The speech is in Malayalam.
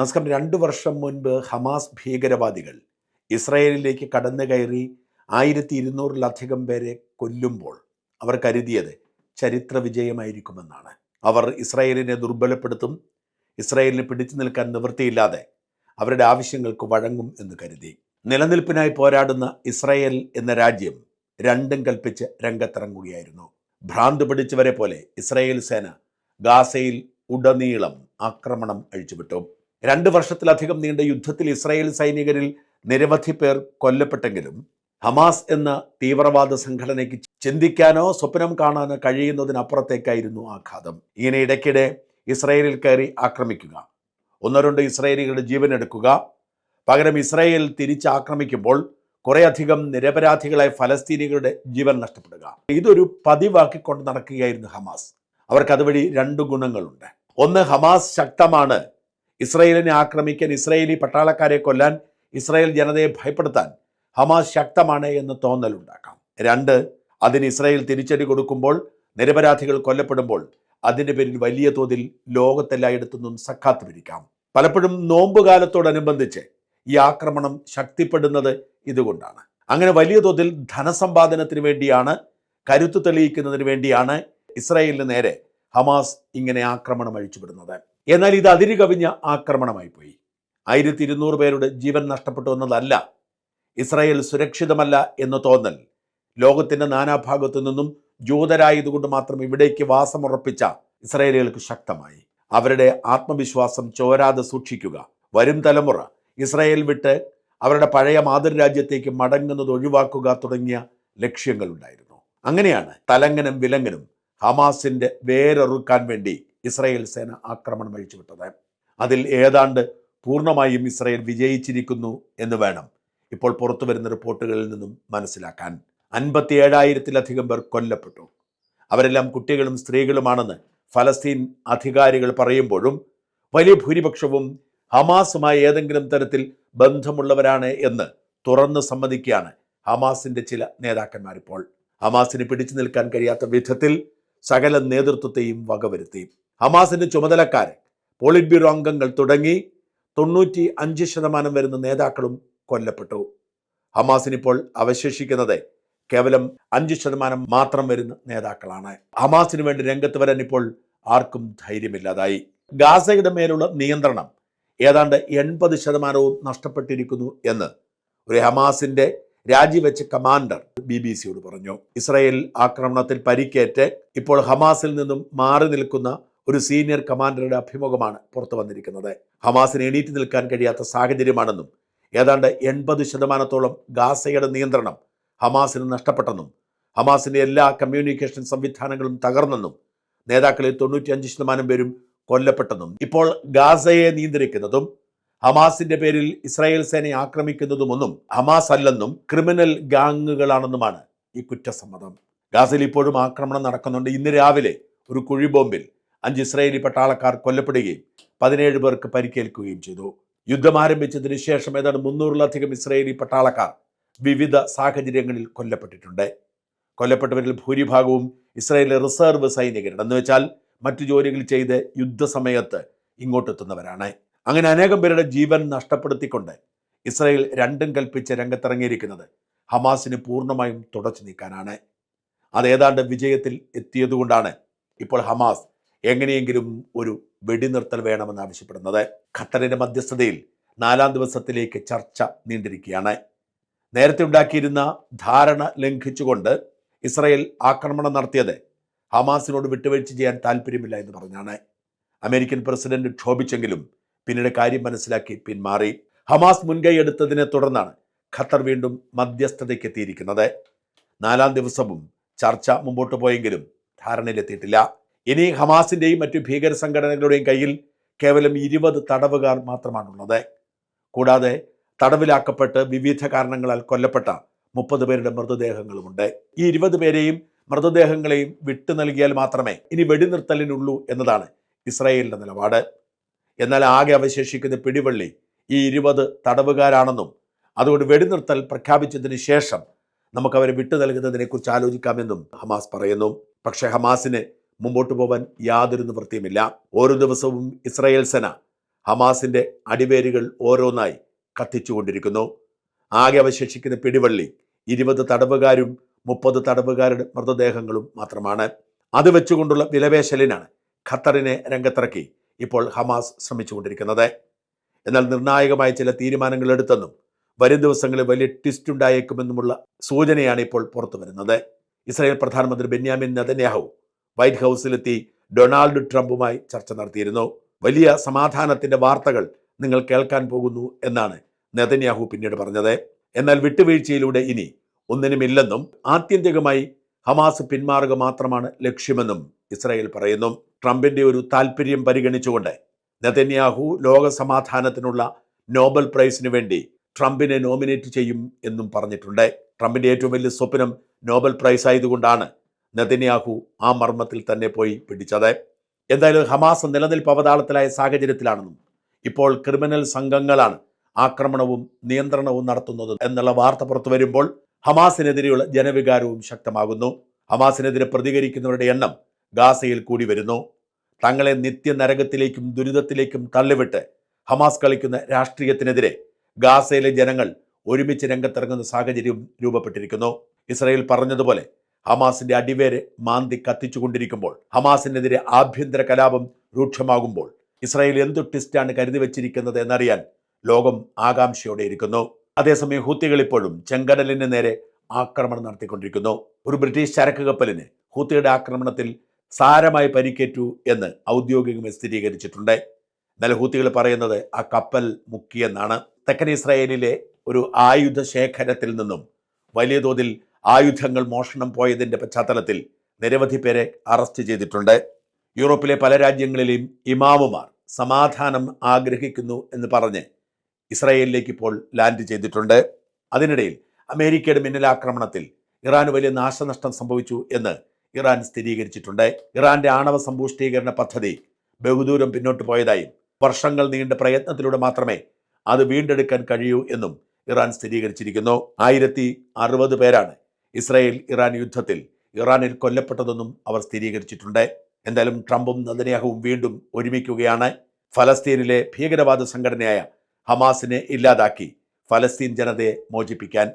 നമസ്കാരം. രണ്ടു വർഷം മുൻപ് ഹമാസ് ഭീകരവാദികൾ ഇസ്രായേലിലേക്ക് കടന്നു കയറി ആയിരത്തി ഇരുന്നൂറിലധികം പേരെ കൊല്ലുമ്പോൾ അവർ കരുതിയത് ചരിത്ര വിജയമായിരിക്കുമെന്നാണ്. അവർ ഇസ്രായേലിനെ ദുർബലപ്പെടുത്തും ഇസ്രായേലിനെ പിടിച്ചു നിൽക്കാൻ നിവൃത്തിയില്ലാതെ അവരുടെ ആവശ്യങ്ങൾക്ക് വഴങ്ങും എന്ന് കരുതി. നിലനിൽപ്പിനായി പോരാടുന്ന ഇസ്രായേൽ എന്ന രാജ്യം രണ്ടും കൽപ്പിച്ച് രംഗത്തിറങ്ങുകയായിരുന്നു. ഭ്രാന്ത് പിടിച്ചവരെ പോലെ ഇസ്രായേൽ സേന ഗാസയിൽ ഉടനീളം ആക്രമണം അഴിച്ചുവിട്ടു. രണ്ട് വർഷത്തിലധികം നീണ്ട യുദ്ധത്തിൽ ഇസ്രായേൽ സൈനികരിൽ നിരവധി പേർ കൊല്ലപ്പെട്ടെങ്കിലും ഹമാസ് എന്ന തീവ്രവാദ സംഘടനയ്ക്ക് ചിന്തിക്കാനോ സ്വപ്നം കാണാനോ കഴിയുന്നതിനപ്പുറത്തേക്കായിരുന്നു ആഘാതം. ഇങ്ങനെ ഇടയ്ക്കിടെ ഇസ്രായേലിൽ കയറി ആക്രമിക്കുക. ഒന്നോ രണ്ടോ ഇസ്രായേലികളുടെ ജീവൻ എടുക്കുക. പകരം ഇസ്രായേൽ തിരിച്ച് ആക്രമിക്കുമ്പോൾ കുറേയധികം നിരപരാധികളായ ഫലസ്തീനികളുടെ ജീവൻ നഷ്ടപ്പെടുക. ഇതൊരു പതിവാക്കിക്കൊണ്ട് നടക്കുകയായിരുന്നു ഹമാസ്. അവർക്ക് അതുവഴി രണ്ട് ഗുണങ്ങളുണ്ട്. ഒന്ന് ഹമാസ് ശക്തമാണ്. ഇസ്രായേലിനെ ആക്രമിക്കാൻ ഇസ്രയേലി പട്ടാളക്കാരെ കൊല്ലാൻ ഇസ്രായേൽ ജനതയെ ഭയപ്പെടുത്താൻ ഹമാസ് ശക്തമാണ് എന്ന് തോന്നലുണ്ടാക്കാം. രണ്ട് അതിന് ഇസ്രായേൽ തിരിച്ചടി കൊടുക്കുമ്പോൾ നിരപരാധികൾ കൊല്ലപ്പെടുമ്പോൾ അതിന്റെ പേരിൽ വലിയ തോതിൽ ലോകത്തെല്ലായിടത്തു നിന്നും സക്കാത്ത് പിരിക്കാം പലപ്പോഴും നോമ്പുകാലത്തോടനുബന്ധിച്ച് ഈ ആക്രമണം ശക്തിപ്പെടുന്നത് ഇതുകൊണ്ടാണ്. അങ്ങനെ വലിയ തോതിൽ ധനസമ്പാദനത്തിന് വേണ്ടിയാണ് കരുത്തു തെളിയിക്കുന്നതിന് വേണ്ടിയാണ് ഇസ്രായേലിന് നേരെ ഹമാസ് ഇങ്ങനെ ആക്രമണം അഴിച്ചുവിടുന്നത്. എന്നാൽ ഇത് അതിര് കവിഞ്ഞ ആക്രമണമായി പോയി ആയിരത്തി ഇരുന്നൂറ് പേരുടെ ജീവൻ നഷ്ടപ്പെട്ടു എന്നതല്ല ഇസ്രായേൽ സുരക്ഷിതമല്ല എന്ന് തോന്നൽ. ലോകത്തിന്റെ നാനാഭാഗത്തു നിന്നും ജൂതരായതുകൊണ്ട് മാത്രം ഇവിടേക്ക് വാസമുറപ്പിച്ച ഇസ്രായേലുകൾക്ക് ശക്തമായി. അവരുടെ ആത്മവിശ്വാസം ചോരാതെ സൂക്ഷിക്കുക. വരും തലമുറ ഇസ്രായേൽ വിട്ട് അവരുടെ പഴയ മാതൃരാജ്യത്തേക്ക് മടങ്ങുന്നത് ഒഴിവാക്കുക തുടങ്ങിയ ലക്ഷ്യങ്ങളുണ്ടായിരുന്നു. അങ്ങനെയാണ് തലങ്ങനും വിലങ്ങനും ഹമാസിന്റെ വേരറുക്കാൻ വേണ്ടി ഇസ്രായേൽ സേന ആക്രമണം അഴിച്ചുവിട്ടത്. അതിൽ ഏതാണ്ട് പൂർണമായും ഇസ്രയേൽ വിജയിച്ചിരിക്കുന്നു എന്ന് വേണം ഇപ്പോൾ പുറത്തു വരുന്ന റിപ്പോർട്ടുകളിൽ നിന്നും മനസ്സിലാക്കാൻ. അൻപത്തി ഏഴായിരത്തിലധികം പേർ കൊല്ലപ്പെട്ടു. അവരെല്ലാം കുട്ടികളും സ്ത്രീകളുമാണെന്ന് ഫലസ്തീൻ അധികാരികൾ പറയുമ്പോഴും വലിയ ഭൂരിപക്ഷവും ഹമാസുമായി ഏതെങ്കിലും തരത്തിൽ ബന്ധമുള്ളവരാണ് എന്ന് തുറന്ന് സമ്മതിക്കുകയാണ് ഹമാസിന്റെ ചില നേതാക്കന്മാർ ഇപ്പോൾ ഹമാസിന് പിടിച്ചു നിൽക്കാൻ കഴിയാത്ത വിധത്തിൽ സകല നേതൃത്വത്തെയും വകവരുത്തി. ഹമാസിന്റെ ചുമതലക്കാർ പോളിറ്റ് ബ്യൂറോ അംഗങ്ങൾ തുടങ്ങി തൊണ്ണൂറ്റി അഞ്ച് ശതമാനം വരുന്ന നേതാക്കളും കൊല്ലപ്പെട്ടു. ഹമാസിനിപ്പോൾ അവശേഷിക്കുന്നത് കേവലം അഞ്ച് ശതമാനം മാത്രം വരുന്ന നേതാക്കളാണ്. ഹമാസിന് വേണ്ടി രംഗത്ത് വരാൻ ഇപ്പോൾ ആർക്കും ധൈര്യമില്ലാതായി. ഗാസയുടെ മേലുള്ള നിയന്ത്രണം ഏതാണ്ട് എൺപത് ശതമാനവും നഷ്ടപ്പെട്ടിരിക്കുന്നു എന്ന് ഒരു ഹമാസിന്റെ രാജിവെച്ച കമാൻഡർ ബി ബി സിയോട് പറഞ്ഞു. ഇസ്രായേൽ ആക്രമണത്തിൽ പരിക്കേറ്റ് ഇപ്പോൾ ഹമാസിൽ നിന്നും മാറി നിൽക്കുന്ന ഒരു സീനിയർ കമാൻഡറുടെ അഭിമുഖമാണ് പുറത്തു വന്നിരിക്കുന്നത്. ഹമാസിന് എണീറ്റ് നിൽക്കാൻ കഴിയാത്ത സാഹചര്യമാണെന്നും ഏതാണ്ട് എൺപത് ശതമാനത്തോളം ഗാസയുടെ നിയന്ത്രണം ഹമാസിന് നഷ്ടപ്പെട്ടെന്നും ഹമാസിന്റെ എല്ലാ കമ്മ്യൂണിക്കേഷൻ സംവിധാനങ്ങളും തകർന്നെന്നും നേതാക്കളിൽ തൊണ്ണൂറ്റിയഞ്ച് ശതമാനം പേരും കൊല്ലപ്പെട്ടെന്നും ഇപ്പോൾ ഗാസയെ നിയന്ത്രിക്കുന്നതും ഹമാസിന്റെ പേരിൽ ഇസ്രായേൽ സേനയെ ആക്രമിക്കുന്നതുമൊന്നും ഹമാസ് അല്ലെന്നും ക്രിമിനൽ ഗാങ്ങുകളാണെന്നുമാണ് ഈ കുറ്റസമ്മതം. ഗാസയിൽ ഇപ്പോഴും ആക്രമണം നടക്കുന്നുണ്ട്. ഇന്ന് രാവിലെ ഒരു കുഴിബോംബിൽ അഞ്ച് ഇസ്രായേലി പട്ടാളക്കാർ കൊല്ലപ്പെടുകയും പതിനേഴ് പേർക്ക് പരിക്കേൽക്കുകയും ചെയ്തു. യുദ്ധം ആരംഭിച്ചതിന് ശേഷം ഏതാണ്ട് മുന്നൂറിലധികം ഇസ്രയേലി പട്ടാളക്കാർ വിവിധ സാഹചര്യങ്ങളിൽ കൊല്ലപ്പെട്ടിട്ടുണ്ട്. കൊല്ലപ്പെട്ടവരിൽ ഭൂരിഭാഗവും ഇസ്രയേലിലെ റിസർവ് സൈനികരാണ്. എന്ന് വെച്ചാൽ മറ്റു ജോലികൾ ചെയ്ത് യുദ്ധസമയത്ത് ഇങ്ങോട്ടെത്തുന്നവരാണ് അങ്ങനെ അനേകം പേരുടെ ജീവൻ നഷ്ടപ്പെടുത്തിക്കൊണ്ട് ഇസ്രയേൽ രണ്ടും കൽപ്പിച്ച് രംഗത്തിറങ്ങിയിരിക്കുന്നത് ഹമാസിന് പൂർണമായും തുടച്ചു നീക്കാനാണ്. അത് ഏതാണ്ട് വിജയത്തിൽ എത്തിയതുകൊണ്ടാണ് ഇപ്പോൾ ഹമാസ് എങ്ങനെയെങ്കിലും ഒരു വെടിനിർത്തൽ വേണമെന്ന് ആവശ്യപ്പെടുന്നത് ഖത്തറിന്റെ മധ്യസ്ഥതയിൽ നാലാം ദിവസത്തിലേക്ക് ചർച്ച നീണ്ടിരിക്കുകയാണ്. നേരത്തെ ഉണ്ടാക്കിയിരുന്ന ധാരണ ലംഘിച്ചുകൊണ്ട് ഇസ്രായേൽ ആക്രമണം നടത്തിയത് ഹമാസിനോട് വിട്ടുവീഴ്ച ചെയ്യാൻ താല്പര്യമില്ല എന്ന് പറഞ്ഞാണ്. അമേരിക്കൻ പ്രസിഡന്റ് ക്ഷോഭിച്ചെങ്കിലും പിന്നീട് കാര്യം മനസ്സിലാക്കി പിന്മാറി. ഹമാസ് മുൻകൈ എടുത്തതിനെ തുടർന്നാണ് ഖത്തർ വീണ്ടും മധ്യസ്ഥതയ്ക്ക് എത്തിയിരിക്കുന്നത്. നാലാം ദിവസവും ചർച്ച മുമ്പോട്ട് പോയെങ്കിലും ധാരണയിലെത്തിയിട്ടില്ല. ഇനി ഹമാസിന്റെയും മറ്റു ഭീകര സംഘടനകളുടെയും കയ്യിൽ കേവലം ഇരുപത് തടവുകാർ മാത്രമാണുള്ളത്. കൂടാതെ തടവിലാക്കപ്പെട്ട് വിവിധ കാരണങ്ങളാൽ കൊല്ലപ്പെട്ട മുപ്പത് പേരുടെ മൃതദേഹങ്ങളുമുണ്ട്. ഈ ഇരുപത് പേരെയും മൃതദേഹങ്ങളെയും വിട്ടു നൽകിയാൽ മാത്രമേ ഇനി വെടിനിർത്തലിനുള്ളൂ എന്നതാണ് ഇസ്രായേലിന്റെ നിലപാട്. എന്നാൽ ആകെ അവശേഷിക്കുന്ന പിടിവള്ളി ഈ ഇരുപത് തടവുകാരാണെന്നും അതുകൊണ്ട് വെടിനിർത്തൽ പ്രഖ്യാപിച്ചതിന് ശേഷം നമുക്കവരെ വിട്ടു നൽകുന്നതിനെക്കുറിച്ച് ആലോചിക്കാമെന്നും ഹമാസ് പറയുന്നു. പക്ഷേ ഹമാസിന് മുമ്പോട്ട് പോകാൻ യാതൊരു നിവൃത്തിയുമില്ല. ഓരോ ദിവസവും ഇസ്രായേൽ സേന ഹമാസിന്റെ അടിവേരുകൾ ഓരോന്നായി കത്തിച്ചുകൊണ്ടിരിക്കുന്നു. ആകെ അവശേഷിക്കുന്ന പിടിവള്ളി ഇരുപത് തടവുകാരും മുപ്പത് തടവുകാരുടെ മൃതദേഹങ്ങളും മാത്രമാണ്. അത് വെച്ചുകൊണ്ടുള്ള വിലപേശലിനാണ് ഖത്തറിനെ രംഗത്തിറക്കി ഇപ്പോൾ ഹമാസ് ശ്രമിച്ചുകൊണ്ടിരിക്കുന്നത്. എന്നാൽ നിർണായകമായ ചില തീരുമാനങ്ങൾ എടുത്തെന്നും വരും ദിവസങ്ങളിൽ വലിയ ട്വിസ്റ്റ് ഉണ്ടായേക്കുമെന്നുമുള്ള സൂചനയാണ് ഇപ്പോൾ പുറത്തു വരുന്നത് ഇസ്രായേൽ പ്രധാനമന്ത്രി ബെന്യാമിൻ നെതന്യാഹു വൈറ്റ് ഹൗസിലെത്തി ഡൊണാൾഡ് ട്രംപുമായി ചർച്ച നടത്തിയിരുന്നു. വലിയ സമാധാനത്തിന്റെ വാർത്തകൾ നിങ്ങൾ കേൾക്കാൻ പോകുന്നു എന്നാണ് നെതന്യാഹു പിന്നീട് പറഞ്ഞത്. എന്നാൽ വിട്ടുവീഴ്ചയിലൂടെ ഇനി ഒന്നിനുമില്ലെന്നും ആത്യന്തികമായി ഹമാസ് പിന്മാറുക മാത്രമാണ് ലക്ഷ്യമെന്നും ഇസ്രായേൽ പറയുന്നു. ട്രംപിന്റെ ഒരു താല്പര്യം പരിഗണിച്ചുകൊണ്ട് നെതന്യാഹു ലോക സമാധാനത്തിനുള്ള നോബൽ പ്രൈസിന് വേണ്ടി ട്രംപിനെ നോമിനേറ്റ് ചെയ്യും എന്നും പറഞ്ഞിട്ടുണ്ട്. ട്രംപിന്റെ ഏറ്റവും വലിയ സ്വപ്നം നോബൽ പ്രൈസ് ആയതുകൊണ്ടാണ് നെതന്യാഹു ആ മർമ്മത്തിൽ തന്നെ പോയി പിടിച്ചത്. എന്തായാലും ഹമാസ് നിലനിൽപ്പ് അവതാളത്തിലായ സാഹചര്യത്തിലാണെന്നും ഇപ്പോൾ ക്രിമിനൽ സംഘങ്ങളാണ് ആക്രമണവും നിയന്ത്രണവും നടത്തുന്നത് എന്നുള്ള വാർത്ത പുറത്തു വരുമ്പോൾ ഹമാസിനെതിരെയുള്ള ജനവികാരവും ശക്തമാകുന്നു. ഹമാസിനെതിരെ പ്രതികരിക്കുന്നവരുടെ എണ്ണം ഗാസയിൽ കൂടി വരുന്നു. തങ്ങളെ നിത്യനരകത്തിലേക്കും ദുരിതത്തിലേക്കും തള്ളിവിട്ട് ഹമാസ് കളിക്കുന്ന രാഷ്ട്രീയത്തിനെതിരെ ഗാസയിലെ ജനങ്ങൾ ഒരുമിച്ച് രംഗത്തിറങ്ങുന്ന സാഹചര്യം രൂപപ്പെട്ടിരിക്കുന്നു. ഇസ്രയേൽ പറഞ്ഞതുപോലെ ഹമാസിന്റെ അടിവേര് മാന്തി കത്തിച്ചുകൊണ്ടിരിക്കുമ്പോൾ ഹമാസിനെതിരെ ആഭ്യന്തര കലാപം രൂക്ഷമാകുമ്പോൾ ഇസ്രായേൽ എന്തു ട്വിസ്റ്റാണ് കരുതി വച്ചിരിക്കുന്നത് എന്നറിയാൻ ലോകം ആകാംക്ഷയോടെ ഇരിക്കുന്നു. അതേസമയം ഹൂത്തികൾ ഇപ്പോഴും ചെങ്കടലിന് നേരെ ആക്രമണം നടത്തിക്കൊണ്ടിരിക്കുന്നു. ഒരു ബ്രിട്ടീഷ് ചരക്ക് കപ്പലിന് ഹൂത്തിയുടെ ആക്രമണത്തിൽ സാരമായി പരിക്കേറ്റു എന്ന് ഔദ്യോഗികമായി സ്ഥിരീകരിച്ചിട്ടുണ്ട്. എന്നാൽ ഹൂത്തികൾ പറയുന്നത് ആ കപ്പൽ മുക്കിയെന്നാണ്. തെക്കൻ ഇസ്രായേലിലെ ഒരു ആയുധ ശേഖരത്തിൽ നിന്നും വലിയ തോതിൽ ആയുധങ്ങൾ മോഷണം പോയതിന്റെ പശ്ചാത്തലത്തിൽ നിരവധി പേരെ അറസ്റ്റ് ചെയ്തിട്ടുണ്ട്. യൂറോപ്പിലെ പല രാജ്യങ്ങളിലെയും ഇമാമുമാർ സമാധാനം ആഗ്രഹിക്കുന്നു എന്ന് പറഞ്ഞ് ഇസ്രായേലിലേക്ക് ഇപ്പോൾ ലാൻഡ് ചെയ്തിട്ടുണ്ട്. അതിനിടയിൽ അമേരിക്കയുടെ മിന്നലാക്രമണത്തിൽ ഇറാന് വലിയ നാശനഷ്ടം സംഭവിച്ചു എന്ന് ഇറാൻ സ്ഥിരീകരിച്ചിട്ടുണ്ട്. ഇറാന്റെ ആണവ സമ്പുഷ്ടീകരണ പദ്ധതി ബഹുദൂരം പിന്നോട്ട് പോയതായും വർഷങ്ങൾ നീണ്ട പ്രയത്നത്തിലൂടെ മാത്രമേ അത് വീണ്ടെടുക്കാൻ കഴിയൂ എന്നും ഇറാൻ സ്ഥിരീകരിച്ചിരിക്കുന്നു. ആയിരത്തി അറുപത് പേരാണ് ഇസ്രായേൽ ഇറാൻ യുദ്ധത്തിൽ ഇറാനിൽ കൊല്ലപ്പെട്ടതെന്നും അവർ സ്ഥിരീകരിച്ചിട്ടുണ്ട്. എന്തായാലും ട്രംപും നദനയാഹവും വീണ്ടും ഒരുമിക്കുകയാണ്. ഫലസ്തീനിലെ ഭീകരവാദ സംഘടനയായ ഹമാസിനെ ഇല്ലാതാക്കി ഫലസ്തീൻ ജനതയെ മോചിപ്പിക്കാൻ